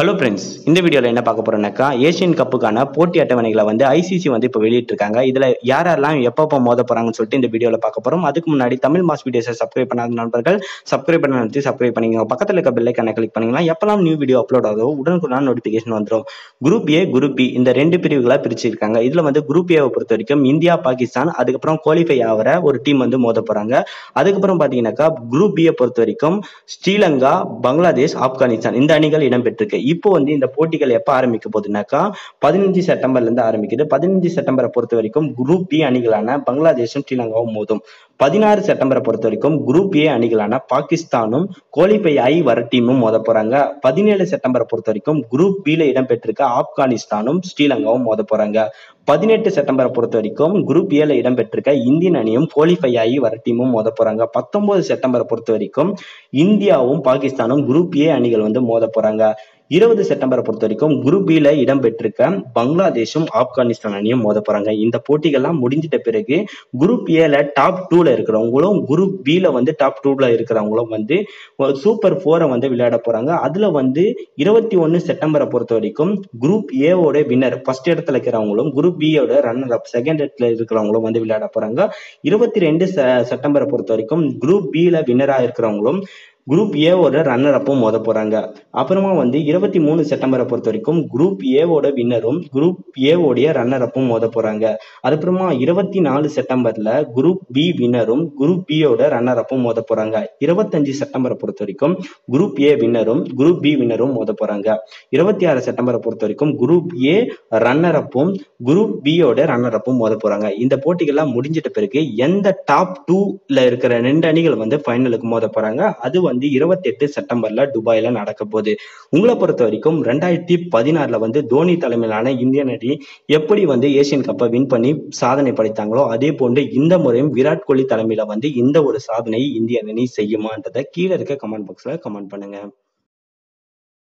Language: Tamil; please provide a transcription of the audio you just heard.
ஹலோ ஃப்ரெண்ட்ஸ் இந்த வீடியோவில் என்ன பார்க்க போறோம்னாக்கா ஏஷியன் கப்புக்கான போட்டி அட்டவணைகளை வந்து ஐசிசி வந்து இப்போ வெளியிட்டிருக்காங்க. இதில் யார் யாரெல்லாம் எப்பப்போ மோத போறாங்கன்னு சொல்லிட்டு இந்த வீடியோவில் பார்க்க போறோம். அதுக்கு முன்னாடி தமிழ் மாஸ் வீடியோஸை சப்ஸ்கிரைப் பண்ணாத நண்பர்கள் சப்ஸ்கிரைப் பண்ண நிறுத்தி சப்ஸ்கிரைப் பண்ணிங்க பக்கத்தில் இருக்க பெல் கிளிக் பண்ணிங்கன்னா எப்பெல்லாம் நியூ வீடியோ அப்லோட் ஆகுதோ உடனுக்குடன் நோட்டிஃபிகேஷன் வந்துடும் குரூப் ஏ குரூப் பி இந்த ரெண்டு பிரிவுகளாக பிரிச்சிருக்காங்க. இதில் வந்து குரூப் ஏவை பொறுத்த வரைக்கும் இந்தியா பாகிஸ்தான் அதுக்கப்புறம் குவாலிஃபை ஆகிற ஒரு டீம் வந்து மோத போறாங்க. அதுக்கப்புறம் பார்த்தீங்கன்னாக்கா குரூப் பியை பொறுத்த வரைக்கும் ஸ்ரீலங்கா பங்களாதேஷ் ஆப்கானிஸ்தான் இந்த அணிகள் இடம்பெற்றிருக்கு இப்போ வந்து இந்த போட்டிகள் எப்போ ஆரம்பிக்க போகுதுனாக்கா பதினஞ்சு செப்டம்பர்ல இருந்து ஆரம்பிக்குது. பதினஞ்சு செப்டம்பரை பொறுத்த வரைக்கும் குரூப் பி அணிகளான பங்களாதேஷும் ஸ்ரீலங்காவும் மோதும். பதினாறு செப்டம்பரை பொறுத்த வரைக்கும் குரூப் ஏ அணிகளான பாகிஸ்தானும் குவாலிஃபை ஐ வர டீமும் மோத போறாங்க. பதினேழு செப்டம்பரை பொறுத்த வரைக்கும் குரூப் பில இடம்பெற்றிருக்க ஆப்கானிஸ்தானும் ஸ்ரீலங்காவும் மோத போறாங்க. பதினெட்டு செப்டம்பரை பொறுத்த வரைக்கும் குரூப் ஏல இடம்பெற்றிருக்க இந்தியன் அணியும் குவாலிஃபை ஆகி வர டீமும் மோத போறாங்க. பத்தொன்பது செப்டம்பரை பொறுத்த வரைக்கும் இந்தியாவும் பாகிஸ்தானும் குரூப் ஏ அணிகள் வந்து மோத போறாங்க. இருபது செப்டம்பரை பொறுத்த வரைக்கும் குரூப் பில இடம்பெற்றிருக்க பங்களாதேஷும் ஆப்கானிஸ்தான் அணியும் மோத போறாங்க. இந்த போட்டிகள்லாம் முடிஞ்சிட்ட பிறகு குரூப் ஏல டாப் டூல இருக்கிறவங்களும் குரூப் பில வந்து டாப் டூல இருக்கிறவங்களும் வந்து சூப்பர் போரை வந்து விளையாட போறாங்க. அதுல வந்து இருபத்தி ஒன்னு செப்டம்பரை பொறுத்த வரைக்கும் குரூப் ஏவோட வின்னர் ஃபர்ஸ்ட் இடத்துல இருக்கிறவங்களும் குரூப் பியோட ரன்னர் அப் செகண்ட் இடத்துல இருக்கிறவங்களும் வந்து விளையாட போறாங்க. இருபத்தி ரெண்டு செப்டம்பரை பொறுத்த வரைக்கும் குரூப் பில வின்னரா இருக்கிறவங்களும் குரூப் ஏவோட ரன்னர் அப்பும் மோத போறாங்க. அப்புறமா வந்து இருபத்தி மூணு செப்டம்பரை பொறுத்த வரைக்கும் குரூப் ஏவோட வின்னரும் குரூப் ஏவோடைய ரன்னர் அப்பும் மோத போறாங்க. அதுக்கப்புறமா இருபத்தி நாலு செப்டம்பர்ல குரூப் பி வின்னரும் குரூப் பியோட ரன்னர் அப்பும் மோத போறாங்க. இருபத்தஞ்சு செப்டம்பரை பொறுத்த வரைக்கும் குரூப் ஏ வின்னரும் குரூப் பி வின்னரும் மோத போறாங்க. இருபத்தி ஆறு செப்டம்பரை பொறுத்த வரைக்கும் குரூப் ஏ ரன்னர் அப்பும் குரூப் பியோட ரன்னர் அப்பும் மோத போறாங்க. இந்த போட்டிகள்லாம் முடிஞ்சிட்ட பிறகு எந்த டாப் டூல இருக்கிற ரெண்டு அணிகள் வந்து ஃபைனலுக்கு மோத போறாங்க? அது வந்து இருபத்தி எட்டு செப்டம்பர்ல துபாயில நடக்க போகுது. உங்களை பொறுத்த வரைக்கும் ரெண்டாயிரத்தி பதினாறுல வந்து தோனி தலைமையிலான இந்தியன் அணி எப்படி வந்து ஏசியன் கப்பை வின் பண்ணி சாதனை படைத்தாங்களோ அதே போன்று இந்த முறையும் விராட் கோலி தலைமையில வந்து இந்த ஒரு சாதனையை இந்திய அணி செய்யுமான்றதை கீழே இருக்க கமெண்ட் பாக்ஸ்ல கமெண்ட் பண்ணுங்க.